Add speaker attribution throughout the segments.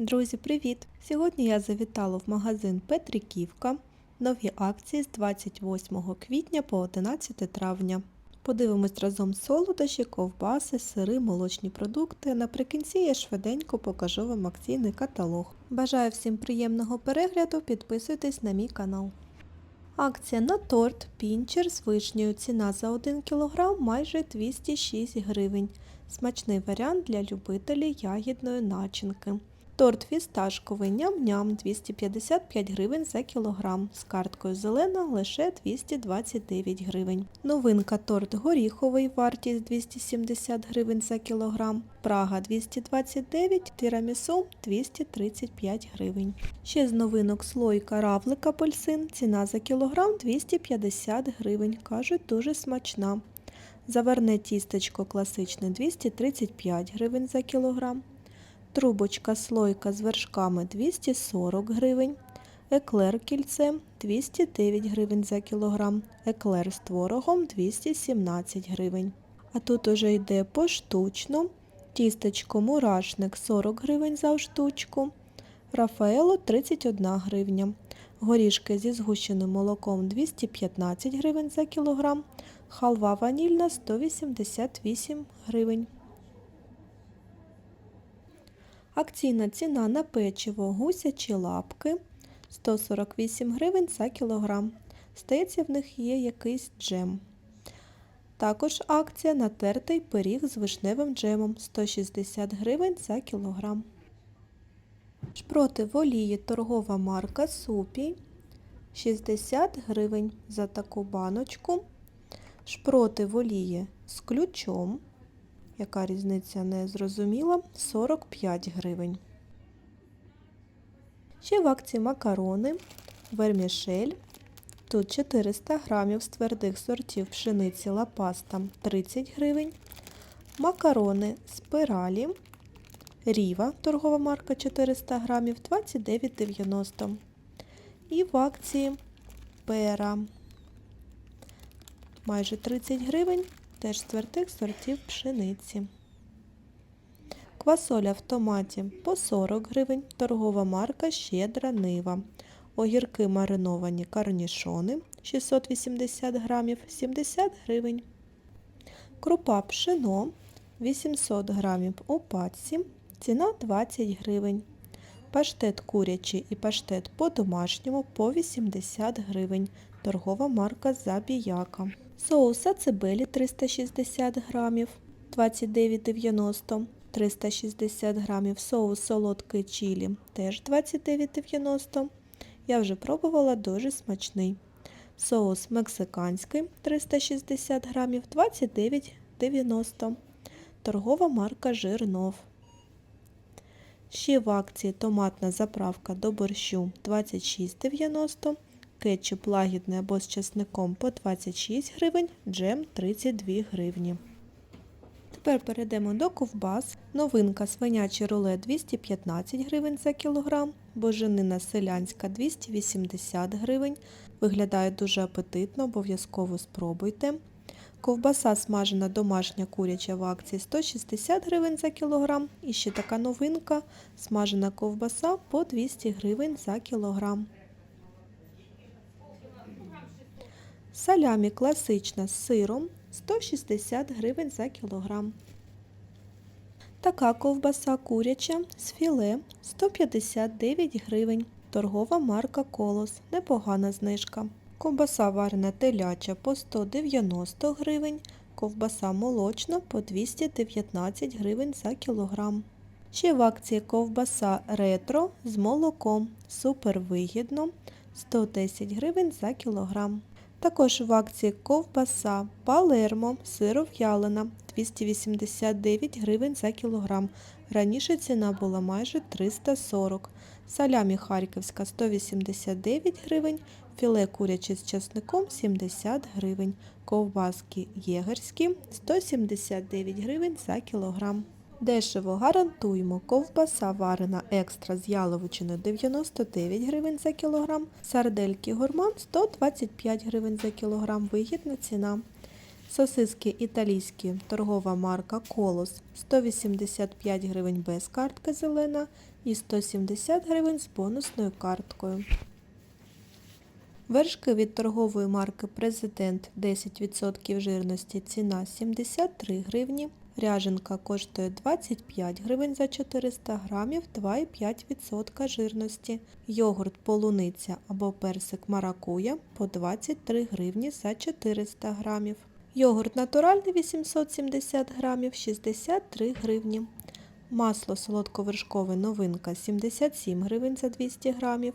Speaker 1: Друзі, привіт! Сьогодні я завітала в магазин Петриківка. Нові акції з 28 квітня по 11 травня. Подивимось разом солодощі, ковбаси, сири, молочні продукти. Наприкінці я швиденько покажу вам акційний каталог. Бажаю всім приємного перегляду, підписуйтесь на мій канал. Акція на торт пінчер з вишнею. Ціна за 1 кг майже 206 гривень. Смачний варіант для любителів ягідної начинки. Торт фісташковий ням-ням 255 гривень за кілограм. З карткою зелена лише 229 гривень. Новинка торт горіховий, вартість 270 гривень за кілограм. Прага 229, тирамісу 235 гривень. Ще з новинок слойка равлик апельсин, ціна за кілограм 250 гривень. Кажуть, дуже смачна. Заварне тістечко класичне 235 гривень за кілограм. Трубочка слойка з вершками 240 гривень. Еклер кільце 209 гривень за кілограм. Еклер з творогом 217 гривень. А тут уже йде поштучно. Тістечко мурашник 40 гривень за штучку. Рафаело 31 гривня. Горішки зі згущеним молоком 215 гривень за кілограм. Халва ванільна 188 гривень. Акційна ціна на печиво гусячі лапки 148 гривень за кілограм. Здається, в них є якийсь джем. Також акція на тертий пиріг з вишневим джемом 160 гривень за кілограм. Шпроти в олії торгова марка Супій 60 гривень за таку баночку. Шпроти в олії з ключом яка різниця не зрозуміла, 45 гривень. Ще в акції макарони, вермішель. Тут 400 грамів з твердих сортів пшениці лапаста 30 гривень. Макарони спиралі. Ріва, торгова марка 400 грамів 29,90. І в акції пера майже 30 гривень теж з твердих сортів пшениці. Квасоля в томаті по 40 гривень, торгова марка Щедра Нива. Огірки мариновані карнішони 680 грамів 70 гривень. Крупа пшено 800 грамів у пачці, ціна 20 гривень. Паштет курячий і паштет по-домашньому по 80 гривень. Торгова марка Забіяка. Соус ацебелі 360 грамів 29,90 360 грамів. Соус солодкий чилі теж 29,90 Я вже пробувала дуже смачний. Соус мексиканський 360 грамів 29,90 Торгова марка Жирнов. Ще в акції томатна заправка до борщу 26,90 кетчуп лагідний або з часником по 26 гривень, джем 32 гривні. Тепер перейдемо до ковбас. Новинка свинячий рулет 215 гривень за кілограм, боженина селянська 280 гривень. Виглядає дуже апетитно, обов'язково спробуйте. Ковбаса смажена домашня куряча в акції 160 гривень за кілограм. І ще така новинка смажена ковбаса по 200 гривень за кілограм. Салямі класична з сиром 160 гривень за кілограм. Така ковбаса куряча з філе 159 гривень. Торгова марка Колос. Непогана знижка. Ковбаса варена теляча по 190 гривень. Ковбаса молочна по 219 гривень за кілограм. Ще в акції ковбаса ретро з молоком. Супер вигідно 110 гривень за кілограм. Також в акції ковбаса Палермо сиров'ялина 289 гривень за кілограм. Раніше ціна була майже 340 Салямі Харківська 189 гривень, філе куряче з часником 70 гривень, ковбаски єгерські 179 гривень за кілограм. Дешево гарантуємо. Ковбаса варена екстра з яловичиною 99 гривень за кілограм, сардельки гурман 125 гривень за кілограм, вигідна ціна. Сосиски італійські, торгова марка Колос 185 гривень без картки зелена, і 170 гривень з бонусною карткою. Вершки від торгової марки Президент 10% жирності ціна 73 гривні. Ряженка коштує 25 гривень за 400 грамів 2,5% жирності. Йогурт полуниця або персик маракуя по 23 гривні за 400 грамів. Йогурт натуральний 870 грамів 63 гривні. Масло солодковершкове новинка 77 гривень за 200 грамів.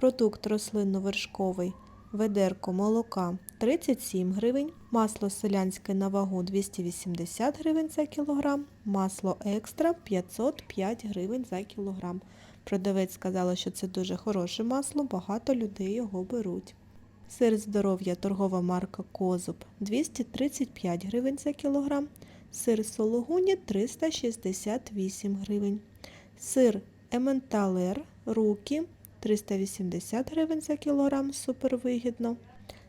Speaker 1: Продукт рослинно-вершковий ведерко молока 37 гривень. Масло селянське на вагу 280 гривень за кілограм. Масло екстра 505 гривень за кілограм. Продавець сказала, що це дуже хороше масло, багато людей його беруть. Сир здоров'я торгова марка Козуб 235 гривень за кілограм. Сир сологуні 368 гривень. Сир Ементалер Рукі 380 гривень за кілограм, супер вигідно.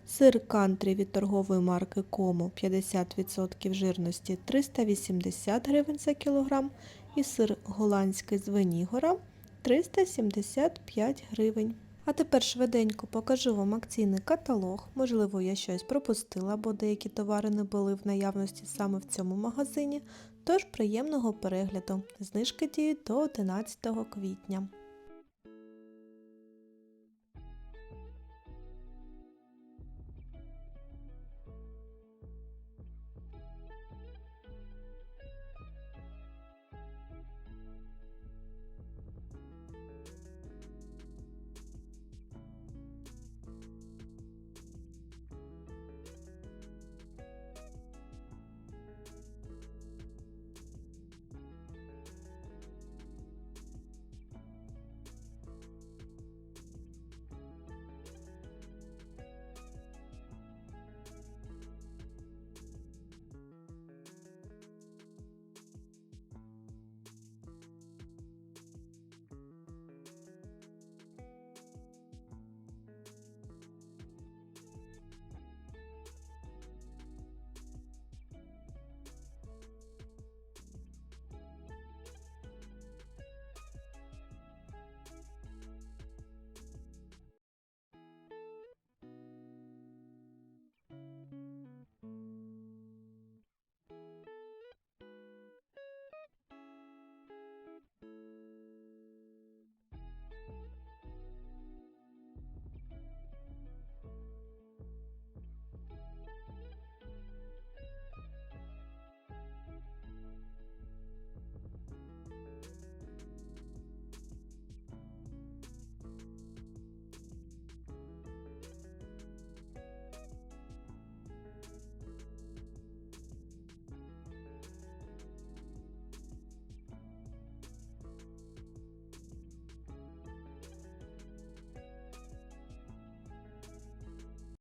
Speaker 1: Сир кантрі від торгової марки Кому 50% жирності 380 гривень за кілограм. І сир голландський з Венігора 375 гривень. А тепер швиденько покажу вам акційний каталог. Можливо, я щось пропустила, бо деякі товари не були в наявності саме в цьому магазині. Тож приємного перегляду. Знижки діють до 11 квітня.